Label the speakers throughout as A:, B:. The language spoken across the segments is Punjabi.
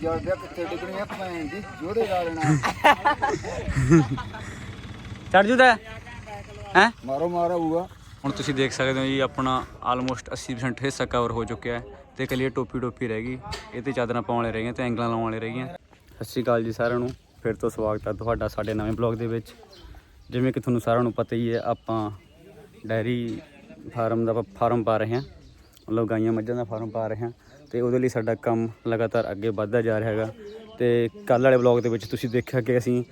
A: ਕਿੱਥੇ ਭੈਣ ਦੀ
B: ਚੜ ਜੂਦਾ ਹੈ?
A: ਮਾਰੋ ਮਾਰ ਆਊਗਾ।
B: ਹੁਣ ਤੁਸੀਂ ਦੇਖ ਸਕਦੇ ਹੋ ਜੀ ਆਪਣਾ ਆਲਮੋਸਟ 80% ਹਿੱਸਾ ਕਵਰ ਹੋ ਚੁੱਕਿਆ ਹੈ। ਤੇ ਕਲੀਅਰ ਟੋਪੀ ਟੋਪੀ ਰਹਿ ਗਈ। ਇਹ ਤੇ ਚਾਦਰਾਂ ਪਾਉਣ ਵਾਲੇ ਰਹਿ ਗਈਆਂ ਤੇ ਐਂਗਲਾਂ ਲਾਉਣ ਵਾਲੇ ਰਹਿ ਗਈਆਂ। ਸਤਿ ਸ਼੍ਰੀ ਅਕਾਲ ਜੀ ਸਾਰਿਆਂ ਨੂੰ। ਫਿਰ ਤੋਂ ਸਵਾਗਤ ਹੈ ਤੁਹਾਡਾ ਸਾਡੇ ਨਵੇਂ ਬਲੌਗ ਦੇ ਵਿੱਚ। ਜਿਵੇਂ ਕਿ ਤੁਹਾਨੂੰ ਸਾਰਿਆਂ ਨੂੰ ਪਤਾ ਹੀ ਹੈ ਆਪਾਂ ਡੈਰੀ ਫਾਰਮ ਦਾ ਫਾਰਮ ਪਾ ਰਹੇ ਹਾਂ। ਮਤਲਬ ਗਾਈਆਂ ਮੱਝਾਂ ਦਾ ਫਾਰਮ ਪਾ ਰਹੇ ਹਾਂ ਤੇ ਉਹਦੇ ਲਈ ਸਾਡਾ ਕੰਮ ਲਗਾਤਾਰ ਅੱਗੇ ਵੱਧਦਾ ਜਾ ਰਿਹਾ ਹੈਗਾ। ਤੇ ਕੱਲ੍ਹ ਵਾਲੇ ਬਲੌਗ ਦੇ ਵਿੱਚ ਤੁਸੀਂ ਦੇਖਿਆ ਕਿ ਅਸੀਂ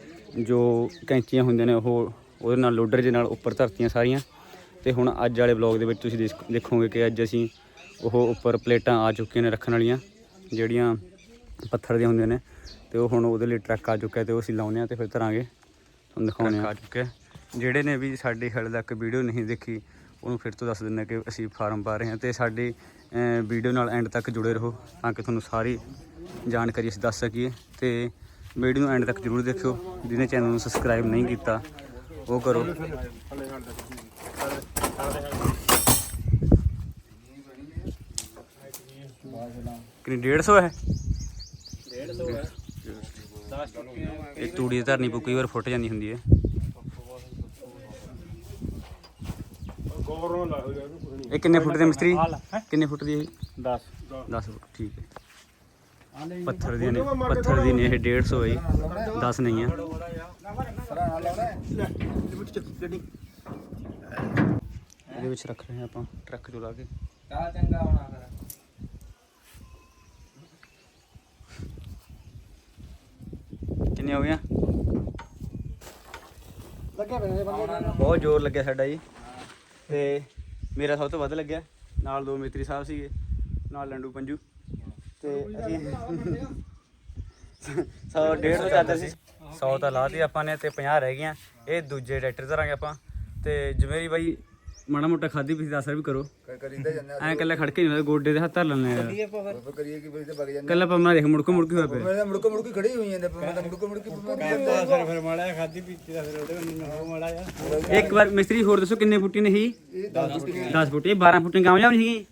B: ਜੋ ਕੈਂਚੀਆਂ ਹੁੰਦੀਆਂ ਨੇ ਉਹ ਉਹਦੇ ਨਾਲ ਲੋਡਰ ਦੇ ਨਾਲ ਉੱਪਰ ਧਰਤੀਆਂ ਸਾਰੀਆਂ। ਤੇ ਹੁਣ ਅੱਜ ਵਾਲੇ ਬਲੌਗ ਦੇ ਵਿੱਚ ਤੁਸੀਂ ਦੇਖੋਗੇ ਕਿ ਅੱਜ ਅਸੀਂ ਉਹ ਉੱਪਰ ਪਲੇਟਾਂ ਆ ਚੁੱਕੀਆਂ ਨੇ ਰੱਖਣ ਵਾਲੀਆਂ, ਜਿਹੜੀਆਂ ਪੱਥਰ ਦੀਆਂ ਹੁੰਦੀਆਂ ਨੇ। ਤੇ ਉਹ ਹੁਣ ਉਹਦੇ ਲਈ ਟਰੱਕ ਆ ਚੁੱਕਾ ਤੇ ਉਹ ਅਸੀਂ ਲਾਉਨੇ ਆ ਤੇ ਫਿਰ ਧਰਾਂਗੇ। ਤੁਹਾਨੂੰ ਦਿਖਾਉਣੇ ਆ ਚੁੱਕੇ ਜਿਹੜੇ ਨੇ ਵੀ ਸਾਡੀ ਹਾਲੇ ਤੱਕ ਵੀਡੀਓ ਨਹੀਂ ਦੇਖੀ ਉਹਨੂੰ ਫਿਰ ਤੋਂ ਦੱਸ ਦਿੰਦੇ ਕਿ ਅਸੀਂ ਫਾਰਮ ਪਾ ਰਹੇ ਹਾਂ ਤੇ ਸਾਡੀ ਵੀਡੀਓ ਨਾਲ ਐਂਡ ਤੱਕ ਜੁੜੇ ਰਹੋ ਤਾਂ ਕਿ ਤੁਹਾਨੂੰ ਸਾਰੀ ਜਾਣਕਾਰੀ ਅਸੀਂ ਦੱਸ ਸਕੀਏ ਤੇ ਵੀਡੀਓ ਨੂੰ ਐਂਡ ਤੱਕ ਜ਼ਰੂਰ ਦੇਖਿਓ ਜਿਹਨੇ ਚੈਨਲ ਨੂੰ ਸਬਸਕ੍ਰਾਈਬ ਨਹੀਂ ਕੀਤਾ ਉਹ ਕਰੋ। ਕਿੰਨੀ 150 ਹੈ? 150 ਇਹ ਤੂੜੀ ਧਰਨੀ ਪਊ ਕਈ ਵਾਰ ਫੁੱਟ ਜਾਂਦੀ ਹੁੰਦੀ ਹੈ। ਇਹ ਕਿੰਨੇ ਫੁੱਟ ਦੇ ਮਿਸਤਰੀ? ਕਿੰਨੇ ਫੁੱਟ ਦੀ ਹੈ 10 10 ਫੁੱਟ ਠੀਕ ਹੈ। ਪੱਥਰ ਦੀਆਂ ਨੇ ਪੱਥਰ ਦੀ ਨੇ ਇਹ 150 ਹੈ ਜੀ। 10 ਨਹੀਂ ਹੈ। ਇਹਦੇ ਵਿੱਚ ਰੱਖ ਰਹੇ ਹਾਂ ਆਪਾਂ ਟਰੱਕ ਚਲਾ ਕੇ।
A: ਕਾ ਚੰਗਾ ਹੋਣਾ ਫਿਰ।
B: ਕਿੰਨੇ ਹੋ ਗਈਆਂ
A: ਲੱਗੇ ਬੰਦੇ
B: ਬਹੁਤ ਜ਼ੋਰ ਲੱਗਿਆ ਸਾਡਾ ਜੀ। ਤੇ ਮੇਰਾ ਸਭ ਤੋਂ ਵੱਧ ਲੱਗਿਆ, ਨਾਲ ਦੋ ਮਿੱਤਰੀ ਸਾਹਿਬ ਸੀਗੇ, ਨਾਲ ਲੰਡੂ ਪੰਜੂ। ਤੇ ਅਸੀਂ 100 150 ਚਾਦਰ ਸੀ। 100 ਤਾਂ ਲਾਤੀ ਆਪਾਂ ਨੇ ਤੇ 50 ਰਹਿ ਗਈਆਂ। ਇਹ ਦੂਜੇ ਟਰੈਕਟਰ ਧਰਾਂਗੇ ਆਪਾਂ। ਤੇ ਜਮੇਰੀ ਬਾਈ ਮਾੜਾ ਮੋਟਾ ਖਾਦੀ ਪੀਸੀ ਦਾ ਅਸਰ ਵੀ ਕਰੋ।
A: ਕਰੀਦਾ ਜਾਂਦਾ
B: ਐਂ ਕੱਲੇ ਖੜਕੇ ਨਹੀਂ ਹੁੰਦਾ ਗੋਡੇ ਦੇ ਹੱਥ ਧਰ ਲੈਣੇ ਆ।
A: ਫਿਰ ਕਰੀਏ ਕਿ ਫਿਰ। ਤੇ ਵਗ ਜਾਂਦੇ
B: ਕੱਲਾ ਪੰਮਾ ਦੇਖ ਮੁੜਕੋ ਮੁੜਕੀ ਹੋਇਆ ਪਿਆ।
A: ਮੈਂ ਤਾਂ ਮੁੜਕੋ ਮੁੜਕੀ ਖੜੀ ਹੋਈ ਜਾਂਦੇ ਮੈਂ ਤਾਂ ਮੁੜਕੋ ਮੁੜਕੀ ਫਿਰ
C: ਫਿਰ ਮਾੜਾ ਖਾਦੀ ਪੀਤੀ ਦਾ ਫਿਰ ਉਹਦੇ ਨਾਲ ਮਾੜਾ ਜਿਹਾ।
B: ਇੱਕ ਵਾਰ ਮਿਸਤਰੀ ਹੋਰ ਦੱਸੋ ਕਿੰਨੇ ਫੁੱਟੀ ਨੇ ਹੀ
A: ਇਹ 10 ਫੁੱਟੀਆਂ।
B: 10 ਫੁੱਟ ਇਹ 12 ਫੁੱਟੀਆਂ ਕਾਮਯਾਬ ਨਹੀਂ ਸੀਗੀ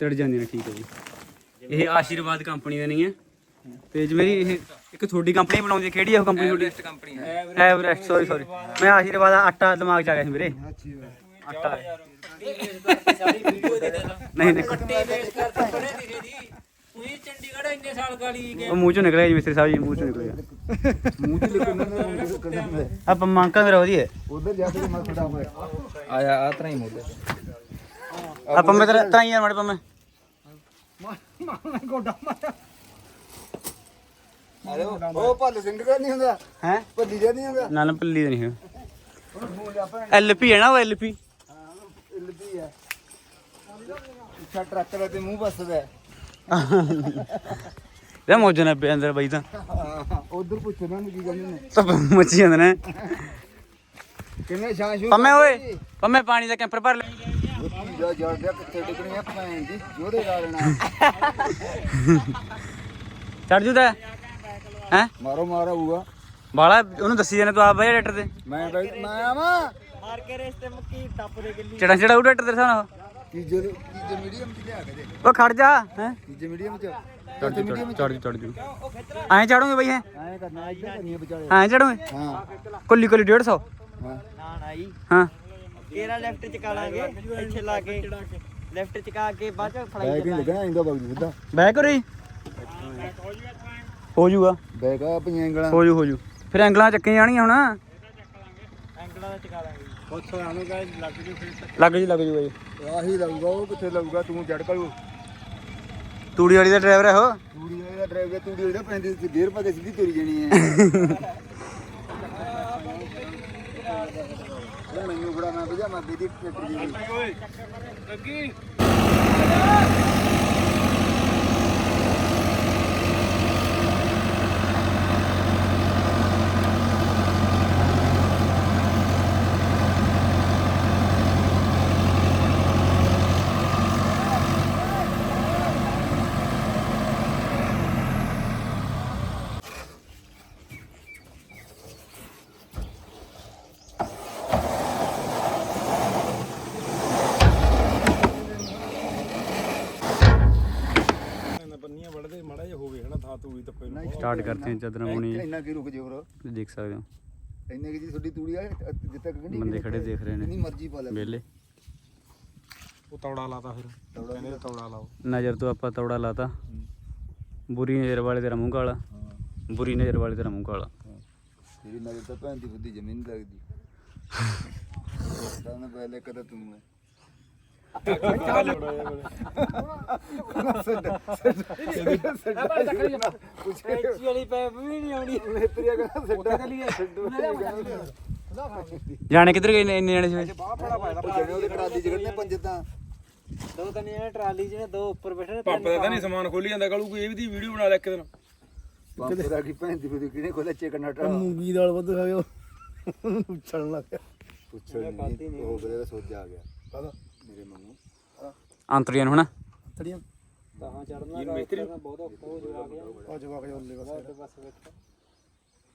B: ਤੜ ਜਾਂਦੀਆਂ ਨੇ ਠੀਕ ਹੈ ਜੀ। ਇਹ ਆਸ਼ੀਰਵਾਦ ਕੰਪਨੀ ਦਾ ਨਹੀਂ ਹੈ। ਤੇ ਮੇਰੀ ਇਹ ਇੱਕ ਤੁਹਾਡੀ ਕੰਪਨੀ ਬਣਾਉਂਦੀ ਹੈ ਕਿਹੜੀ ਹੈ ਉਹ ਕੰਪਨੀ ਤੁਹਾਡੀ?
A: ਕੰਪਨੀ
B: ਐਵਰੈਸਟ ਸੌਰੀ ਸੌਰੀ ਮੈਂ ਆਸ਼ੀਰਵਾਦ ਦਾ ਆਟਾ ਦਿਮਾਗ ਚ ਆ ਗਿਆ ਸੀ ਮੇਰੇ ਆਟਾ। ਨਹੀਂ ਨਹੀਂ
C: ਉਹੀ ਚੰਡੀਗੜ੍ਹ ਇੰਨੇ ਸਾਲ ਗਾਲੀ
B: ਉਹ ਮੂੰਹ ਚੋਂ ਨਿਕਲਿਆ ਜੀ ਮਿਸਤਰੀ ਸਾਹਿਬ ਜੀ ਮੂੰਹ ਚੋਂ ਨਿਕਲ ਗਿਆ
A: ਮੂੰਹ ਤੇ ਲਿਖਣਾ
B: ਆਪਾਂ ਮੰਕਾ ਮੇਰਾ ਵਧੀਆ
A: ਉਧਰ ਜਾ ਕੇ ਮੈਂ ਖੜਾ ਹੋਇਆ ਆਇਆ ਆ ਤਰਾ ਹੀ ਮੋਦੇ
B: ਆਪਾਂ ਮੈਂ ਤੇਰਾ ਤਾਂ ਹੀ ਯਾਰ ਮੜ ਪਾ ਮੈਂ
A: ਅਰੇ ਉਹ ਭੱਲ ਸਿੰਘ ਦਾ ਨਹੀਂ ਹੁੰਦਾ।
B: ਹੈ?
A: ਭੱਲੀ ਜਾ ਨਹੀਂ ਹੁੰਦਾ।
B: ਨਾਲ ਪੱਲੀ ਦਾ ਨਹੀਂ ਹੈ
A: ਹੁਣ ਮੂੰਹ ਆਪਾਂ
B: ਐਲਪੀ ਹੈ ਨਾ ਉਹ ਐਲਪੀ?
A: ਇਲਦੀ ਆ ਇੱਛਾ ਟਰੱਕ ਦਾ ਤੇ ਮੂੰਹ ਵੱਸਦਾ
B: ਇਹ ਮੌਜ ਨਾ ਪਿਆ ਅੰਦਰ ਬਾਈ ਤਾਂ।
A: ਉਧਰ ਪੁੱਛਣਾ ਨਹੀਂ ਕੀ ਕਹਿੰਦੇ ਨੇ।
B: ਤਾਂ ਮੱਚੀ ਜਾਂਦੇ ਨੇ।
A: ਕਿਵੇਂ ਛਾਂ ਸ਼ੂ
B: ਪੰਮੇ ਓਏ ਪੰਮੇ ਪਾਣੀ ਦਾ ਕੈਂਪਰ ਭਰ ਲੈ।
A: ਜਾ ਜਲਦਿਆ ਕਿੱਥੇ ਡਿੱਗਣੀਆਂ ਭੈਣ ਦੀ ਜੋਦੇ ਗਾਲਣਾ
B: ਚੜ ਜੂਦਾ ਹੈ?
A: ਮਾਰੋ ਮਾਰ ਆਊਗਾ।
B: ਬਾਲਾ ਉਹਨੂੰ ਦੱਸੀ ਜਾਨੇ ਤੂੰ ਆਪ ਬਈ ਡਾਕਟਰ ਦੇ
A: ਮੈਂ ਬਈ ਮੈਂ ਆਵਾਂ।
C: ਮਾਰ ਕੇ ਰਸਤੇ ਮੁੱਕੀ ਟੱਪ ਦੇ ਗਿੱਲੀ।
B: ਚੜਾ ਚੜਾ ਉਹ ਡਾਕਟਰ ਦੇ ਸਾਹ
A: ਤੀਜੇ ਤੀਜੇ ਮੀਡੀਅਮ ਚ ਲਿਆ ਕੇ ਦੇ।
B: ਉਹ ਖੜ ਜਾ ਹੈ?
A: ਤੀਜੇ ਮੀਡੀਅਮ ਚ।
B: ਚੜ ਜੂ ਚੜ ਜੂ ਚੜ ਜੂ। ਐਂ ਚੜੋਗੇ ਬਈ ਹੈ?
A: ਐਂ ਕਰਨਾ ਇੱਧਰ ਕਰਨੀ ਵਿਚਾਲੇ।
B: ਐਂ ਚੜੋਗੇ
A: ਹਾਂ।
B: ਕੁੱਲੀ ਕੁੱਲੀ 150
A: ਹਾਂ।
C: ਨਾ ਨਾ ਜੀ।
B: ਹਾਂ।
C: ਤੇਰਾ ਲੈਫਟ ਚਕਾ ਲਾਂਗੇ ਇੱਥੇ ਲਾ ਕੇ। ਲੈਫਟ ਚਕਾ ਕੇ ਬਾਅਦ ਚ ਫੜਾਈ
A: ਬੈਗ ਹੀ ਲੱਗਣਾ ਇੰਦਾ ਬਗ ਸਿੱਧਾ।
B: ਬੈ ਕਰੋ ਜੀ ਹੋ ਜੂਗਾ
A: ਬੈਗ ਉਂਗਲਾਂ
B: ਹੋ ਜੂ ਹੋ ਜੂ ਫਿਰ ਐਂਗਲਾਂ ਚੱਕੀਆਂ ਜਾਣੀਆਂ ਹੁਣ।
C: ਐਂਗਲਾਂ ਦਾ ਚਕਾ ਲਾਂਗੇ। ਉੱਥੋਂ ਆਣੂਗਾ ਲੱਗ ਜੂ ਫਿਰ
B: ਲੱਗ ਜੂ ਲੱਗ ਜੂ ਬਾਈ।
A: ਆਹੀ ਲੱਗੂਗਾ ਉਹ ਕਿੱਥੇ ਲੱਗੂਗਾ ਤੂੰ ਜੜ ਕਲੂ
B: ਤੂੜੀ ਵਾਲੀ ਦਾ ਡਰਾਈਵਰ ਹੈ ਉਹ?
A: ਤੂੜੀ ਵਾਲੇ ਦਾ ਡਰਾਈਵਰ ਤੂੜੀ ਵਾਲੇ ਦਾ ਪੈਂਦੀ ਸੀ ਗੇਅਰ ਪਾ ਕੇ ਸਿੱਧੀ ਤੁਰੀ ਜਾਣੀ ਹੈ ਮੈਨੂੰ ਬੜਾ ਮੈਂ ਭਜਾ ਮੈਂ ਦੀ ਟਰੈਕਟਰ ਜੀ
B: ਸਟਾਰਟ ਕਰਦੇ ਹਾਂ ਚਾਦਰਾਂ ਪਾਉਣੀ
A: ਇੰਨਾ ਕੀ ਰੁਕ ਜਿਓ
B: ਤੁਸੀਂ ਦੇਖ ਸਕਦੇ ਹੋ।
A: ਇੰਨੇ ਕੀ ਜੀ ਤੁਹਾਡੀ ਤੂੜੀ ਆ ਜਿੱਥੇ ਤੱਕ ਗੰਢੀ
B: ਬੰਦੇ ਖੜੇ ਦੇਖ ਰਹੇ ਨੇ।
A: ਮਰਜ਼ੀ ਪਾ ਲੈ
B: ਵਿਹਲੇ।
D: ਉਹ ਤੌੜਾ ਲਾਤਾ ਫਿਰ। ਕਹਿੰਦੇ ਤੌੜਾ ਲਾਓ।
B: ਨਜ਼ਰ ਤੋਂ ਆਪਾਂ ਤੌੜਾ ਲਾਤਾ। ਬੁਰੀ ਨਜ਼ਰ ਵਾਲੇ ਤੇਰਾ ਮੂੰਹ ਕਾਲਾ। ਬੁਰੀ ਨਜ਼ਰ ਵਾਲੇ ਤੇਰਾ ਮੂੰਹ ਕਾਲਾ।
A: ਤੇਰੀ ਨਜ਼ਰ ਤਾਂ ਭੈਣ ਦੀ ਬੁੱਧੀ ਜ਼ਮੀਨ ਨਹੀਂ ਲੱਗਦੀ ਤਾਂ ਨਾ ਪਹਿਲੇ ਕਦਾ ਤੂੰ
B: ਜਾਣੇ ਕਿੱਧਰ ਗਏ ਨੇ ਇੰਨੇ ਜਾਣੇ ਸੀ?
A: ਜਿਹੜੇ
C: ਦੋ ਤਾਂ ਨੇ ਟਰਾਲੀ ਨੇ ਦੋ ਉੱਪਰ ਬੈਠੇ ਨੇ
D: ਪਾਪਾ ਦਾ ਤਾਂ ਨਹੀਂ ਸਮਾਨ ਖੋਲੀ ਜਾਂਦਾ ਕਲੂ ਕੋਈ ਇਹ ਵੀ ਦੀ ਵੀਡੀਓ ਬਣਾ ਲੈ ਇੱਕ ਦਿਨ।
A: ਦਾ ਕੀ ਭੈਣ ਦੀ ਬੁੱਧੀ ਕਿਹਨੇ ਖੋਲੇ ਚਿਕਨ ਨਟਾ
E: ਮੂੰਗੀ ਦਾਲ ਵੱਧ ਖਾ ਗਿਆ ਉੱਛਣ ਲੱਗ ਗਿਆ।
A: ਪੁੱਛਣ ਨਹੀਂ ਉਹ ਦਾ ਸੋਚਾ ਆ ਗਿਆ। ਪਤਾ ਮੇਰੇ ਮੰਗੂ
B: ਅੰਤਰੀਆਂ ਨੂੰ ਹਨਾ?
E: ਤੜੀਆਂ
C: ਤਾਂ ਚੜਨਾ ਕਰਨਾ ਬਹੁਤ ਔਖਾ ਹੋ ਜਾਊਗਾ। ਗਿਆ
E: ਆ ਜਵਾਕ ਜੋਲੇ ਬਸ
C: ਬਸ ਵਿੱਚ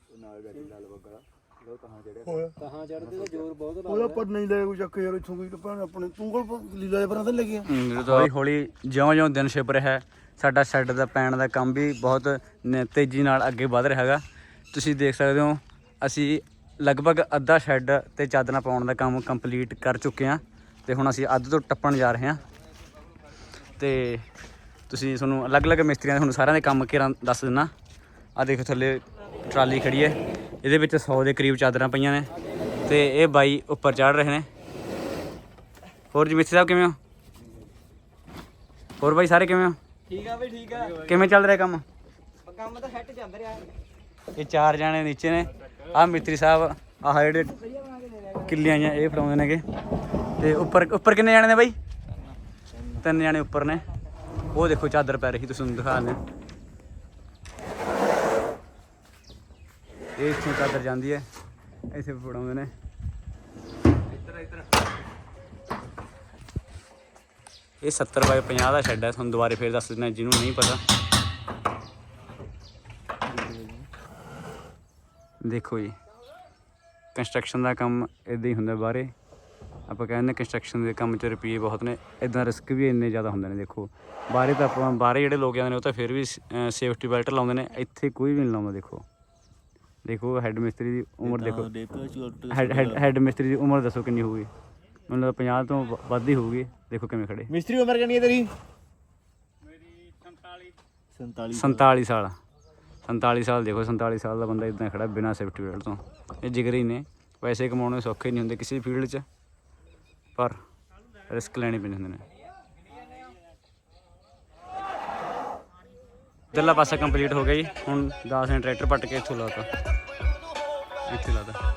A: ਉਹ ਨਾਲ ਗੱਡੀ ਲਾਲ ਬੱਗਾ ਲੋ ਤਾਂ ਜਿਹੜੇ
E: ਹੋਇਆ।
C: ਤਾਂ ਚੜਦੇ ਤਾਂ ਜ਼ੋਰ ਬਹੁਤ
E: ਉਹਦਾ
C: ਲੱਗਦਾ
E: ਪਰ ਨਹੀਂ ਲੈ ਕੋਈ ਚੱਕ ਯਾਰ ਇੱਥੋਂ ਕੋਈ ਭੈਣ ਆਪਣੇ ਤੂੰ ਕੋਲ ਪ- ਲੀਲਾ ਦੇ ਪਰਾਂ ਤੇ ਲੱਗਿਆ
B: ਹੌਲੀ ਹੌਲੀ ਜਿਉਂ-ਜਿਉਂ ਦਿਨ ਛਿਪ ਰਿਹਾ ਹੈ ਸਾਡਾ ਸ਼ੈੱਡ ਦਾ ਪੈਣ ਦਾ ਕੰਮ ਵੀ ਬਹੁਤ ਨ- ਤੇਜ਼ੀ ਨਾਲ ਅੱਗੇ ਵਧ ਰਿਹਾ ਹੈਗਾ। ਤੁਸੀਂ ਦੇਖ ਸਕਦੇ ਹੋ ਅਸੀਂ ਲਗਭਗ ਅੱਧਾ ਸ਼ੈੱਡ ਤੇ ਚਾਦਰਾਂ ਪਾਉਣ ਦਾ ਕੰਮ ਕੰਪਲੀਟ ਕਰ ਚੁੱਕੇ ਹਾਂ। ਤੇ ਹੁਣ ਅਸੀਂ ਅੱਧ ਤੋਂ ਟੱਪਣ ਜਾ ਰਹੇ ਹਾਂ। ਤੇ ਤੁਸੀਂ ਤੁਹਾਨੂੰ ਅਲੱਗ-ਅਲੱਗ ਮਿਸਤਰੀਆਂ ਦੇ ਹੁਣ ਸਾਰਿਆਂ ਦੇ ਕੰਮ ਕਿਰਾਂ ਦੱਸ ਦਿੰਨਾ। ਆ ਦੇਖੋ ਥੱਲੇ ਟਰਾਲੀ ਖੜੀ ਹੈ। ਇਹਦੇ ਵਿੱਚ 100 ਦੇ ਕਰੀਬ ਚਾਦਰਾਂ ਪਈਆਂ ਨੇ। ਤੇ ਇਹ ਬਾਈ ਉੱਪਰ ਚੜ ਰਹੇ ਨੇ। ਹੋਰ ਜੀ ਮਿਸਤਰੀ ਸਾਹਿਬ ਕਿਵੇਂ ਹੋ? ਹੋਰ ਬਾਈ ਸਾਰੇ ਕਿਵੇਂ ਹੋ?
C: ਠੀਕ ਆ ਬਈ ਠੀਕ ਆ।
B: ਕਿਵੇਂ ਚੱਲ ਰਿਹਾ ਕੰਮ?
C: ਕੰਮ ਤਾਂ ਸੈੱਟ ਚੱਲ ਰਿਹਾ।
B: ਇਹ ਚਾਰ ਜਾਣੇ ਨੀਚੇ ਨੇ। ਆਹ ਮਿਸਤਰੀ ਸਾਹਿਬ ਆਹ ਜਿਹੜੇ ਕਿੱਲੀਆਂ ਜਾਂ ਇਹ ਫੜਾਉਂਦੇ ਨੇਗੇ। ਤੇ ਉੱਪਰ ਉੱਪਰ ਕਿੰਨੇ ਜਾਣੇ ਨੇ ਬਾਈ? ਤਿੰਨ ਜਾਣੇ ਉੱਪਰ ਨੇ। ਉਹ ਦੇਖੋ ਚਾਦਰ ਪੈ ਰਹੀ ਤੁਸੀਂ ਨੂੰ ਦਿਖਾ ਇਹ ਇੱਥੋਂ ਚਾਦਰ ਜਾਂਦੀ ਹੈ। ਇੱਥੇ ਫੜਾਉਂਦੇ ਨੇ। ਇਹ 70 ਬਾਈ 50 ਦਾ ਸ਼ੈੱਡ ਹੈ। ਤੁਹਾਨੂੰ ਦੁਬਾਰੇ ਫੇਰ ਦੱਸ ਦਿੰਦਾ ਜਿਹਨੂੰ ਨਹੀਂ ਪਤਾ। ਦੇਖੋ ਜੀ। ਕੰਸਟਰਕਸ਼ਨ ਦਾ ਕੰਮ ਇਦਾਂ ਹੀ ਹੁੰਦਾ ਬਾਹਰੇ। ਆਪਾਂ ਕਹਿੰਦੇ ਕੰਸਟਰਕਸ਼ਨ ਦੇ ਕੰਮ 'ਚ ਰੁਪਏ ਬਹੁਤ ਨੇ ਇਦਾਂ ਰਿਸਕ ਵੀ ਇੰਨੇ ਜ਼ਿਆਦਾ ਹੁੰਦੇ ਨੇ ਦੇਖੋ। ਬਾਹਰੇ ਤਾਂ ਆਪਾਂ ਬਾਹਰੇ ਜਿਹੜੇ ਲੋਕ ਜਾਂਦੇ ਨੇ ਉਹ ਤਾਂ ਫਿਰ ਵੀ ਸੇਫਟੀ ਬੈਲਟ ਲਾਉਂਦੇ ਨੇ ਇੱਥੇ ਕੋਈ ਵੀ ਨਹੀਂ ਲਾਉਂਦਾ ਦੇਖੋ। ਦੇਖੋ ਹੈੱਡ ਮਿਸਤਰੀ ਦੀ ਉਮਰ ਦੇਖੋ। ਹੈੱਡ ਮਿਸਤਰੀ ਦੀ ਉਮਰ ਦੱਸੋ ਕਿੰਨੀ ਹੋਊਗੀ? ਮੈਨੂੰ ਲੱਗਦਾ 50 ਤੋਂ ਵੱਧ ਹੀ ਹੋਊਗੀ। ਦੇਖੋ ਕਿਵੇਂ ਖੜੇ।
E: ਮਿਸਤਰੀ ਉਮਰ ਕਿੰਨੀ ਹੈ ਤੇਰੀ? 47
B: 47 ਸਾਲ। 47 ਸਾਲ। ਦੇਖੋ 47 ਸਾਲ ਦਾ ਬੰਦਾ ਇਦਾਂ ਖੜਾ ਬਿਨਾਂ ਸੇਫਟੀ ਬੈਲਟ ਤੋਂ। ਇਹ ਜਿਗਰੀ ਨੇ। ਪੈਸੇ ਕਮਾਉਣੇ ਸੌਖੇ ਨਹੀਂ ਹੁੰਦੇ ਕਿਸੇ ਫੀਲਡ 'ਚ। ਪਰ ਰਿਸਕ ਲੈਣੇ ਪੈਂਦੇ ਹੁੰਦੇ ਨੇ। ਦਿੱਲਾ ਪਾਸਾ ਕੰਪਲੀਟ ਹੋ ਗਿਆ ਜੀ। ਹੁਣ 10 ਨੇ ਟਰੈਕਟਰ ਪੱਟ ਕੇ ਇੱਥੋਂ ਲਾਤਾ। ਇੱਥੇ ਲਾਤਾ।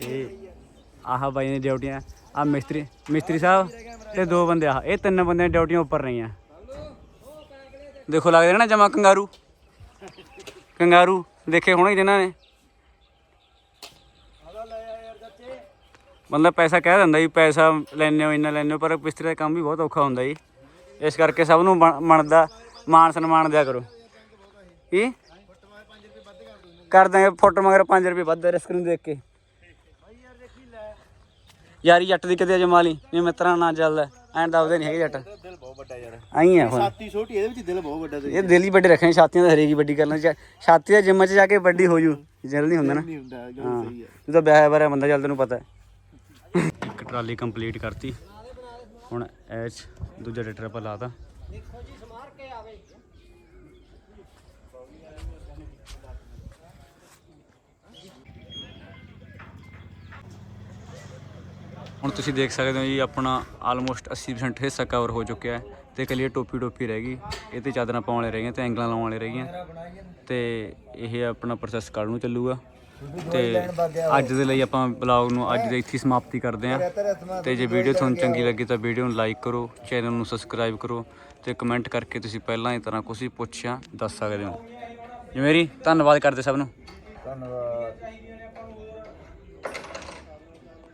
B: ਇਹ ਆਹ ਬਾਈ ਨੇ ਡਿਊਟੀਆਂ ਆ ਮਿਸਤਰੀ ਮਿਸਤਰੀ ਸਾਹਿਬ ਤੇ ਦੋ ਬੰਦੇ ਆ ਇਹ ਤਿੰਨ ਬੰਦੇ ਡਿਊਟੀਆਂ ਉੱਪਰ ਰਹੀਆਂ। ਦੇਖੋ, ਲੱਗਦੇ ਨੇ ਨਾ ਜਮਾ ਕੰਗਾਰੂ? ਕੰਗਾਰੂ, ਦੇਖੇ ਹੋਣੇ ਜਿਨ੍ਹਾਂ ਨੇ। ਬੰਦਾ ਪੈਸਾ ਕਹਿ ਦਿੰਦਾ ਜੀ ਪੈਸਾ ਲੈਣੇ ਹੋ ਇੰਨਾ ਲੈਣੇ ਹੋ ਪਰ ਮਿਸਤਰੀ ਦਾ ਕੰਮ ਵੀ ਬਹੁਤ ਔਖਾ ਹੁੰਦਾ ਜੀ। ਇਸ ਕਰਕੇ ਸਭ ਨੂੰ ਬਣਦਾ ਮਾਨ ਸਨਮਾਨ ਦਿਆ ਕਰੋ। ਕੀ? ਕਰ ਦਾਂਗੇ ਫੋਟੋ ਮਗਰ 5 ਰੁਪਏ ਵੱਧ ਰਿਸਕ ਨੂੰ ਦੇਖ ਕੇ। ਯਾਰੀ ਜੱਟ ਦੀ ਕਦੇ ਜਮਾ ਲਈ ਨਹੀਂ ਮਿੱਤਰਾਂ ਨਾਲ ਚੱਲਦਾ ਐਂ ਦੱਬਦੇ ਨਹੀਂ ਹੈਗੇ ਜੱਟ।
E: ਦਿਲ ਬਹੁਤ ਵੱਡਾ ਯਾਰ
B: ਆਈ ਆ ਹੁਣ।
E: ਛਾਤੀ ਛੋਟੀ ਇਹਦੇ ਵਿੱਚ ਦਿਲ ਬਹੁਤ ਵੱਡਾ ਤੇ
B: ਇਹ ਦਿਲ ਹੀ ਵੱਡੇ ਰੱਖਣੇ ਛਾਤੀਆਂ ਦਾ ਹਰੇਕ ਹੀ ਵੱਡੀ ਕਰਨਾ। ਛਾਤੀ ਦਾ ਜਿੰਮ 'ਚ ਜਾ ਕੇ ਵੱਡੀ ਹੋ ਜੂ ਜਲਦੀ ਹੁੰਦਾ ਨਾ।
E: ਨਹੀਂ ਹੁੰਦਾ ਗੱਲ
B: ਹਾਂ।
E: ਸਹੀ ਹੈ
B: ਤੂੰ ਤਾਂ ਵਿਆਹ ਬਾਰੇ ਬੰਦਾ ਚੱਲ ਤੈਨੂੰ ਪਤਾ। ਹੈ ਇੱਕ ਟਰਾਲੀ ਕੰਪਲੀਟ ਕਰਤੀ। ਹੁਣ ਐਚ ਦੂਜਾ ਟਰੈਕਟਰ ਆਪਾਂ ਲਾਤਾ। ਹੁਣ ਤੁਸੀਂ ਦੇਖ ਸਕਦੇ ਹੋ ਜੀ, ਆਪਣਾ ਆਲਮੋਸਟ 80% ਹਿੱਸਾ ਕਵਰ ਹੋ ਚੁੱਕਿਆ ਹੈ ਤੇ ਇਕੱਲੀ ਟੋਪੀ ਟੋਪੀ ਰਹਿ ਗਈ। ਇਹ ਤੇ ਚਾਦਰਾਂ ਪਾਉਣ ਵਾਲੇ ਰਹਿ ਗਈਆਂ ਤੇ ਐਂਗਲਾਂ ਲਾਉਣ ਵਾਲੇ ਰਹਿ ਗਈਆਂ। ਤੇ ਇਹ ਆਪਣਾ ਪ੍ਰੋਸੈਸ ਕੱਲ੍ਹ ਨੂੰ ਚੱਲੂਗਾ। ਤੇ ਅੱਜ ਦੇ ਲਈ ਆਪਾਂ ਬਲੌਗ ਨੂੰ ਅੱਜ ਦੇ ਇੱਥੇ ਸਮਾਪਤੀ ਕਰਦੇ ਹਾਂ। ਤੇ ਜੇ ਵੀਡੀਓ ਤੁਹਾਨੂੰ ਚੰਗੀ ਲੱਗੀ ਤਾਂ ਵੀਡੀਓ ਨੂੰ ਲਾਈਕ ਕਰੋ ਚੈਨਲ ਨੂੰ ਸਬਸਕ੍ਰਾਈਬ ਕਰੋ ਤੇ ਕਮੈਂਟ ਕਰਕੇ ਤੁਸੀਂ ਪਹਿਲਾਂ ਹੀ ਤਰ੍ਹਾਂ ਕੁਝ ਪੁੱਛਿਆ ਦੱਸ ਸਕਦੇ ਹੋ। ਜੀ ਧੰਨਵਾਦ ਕਰਦੇ ਸਭ ਨੂੰ।
A: ਧੰਨਵਾਦ।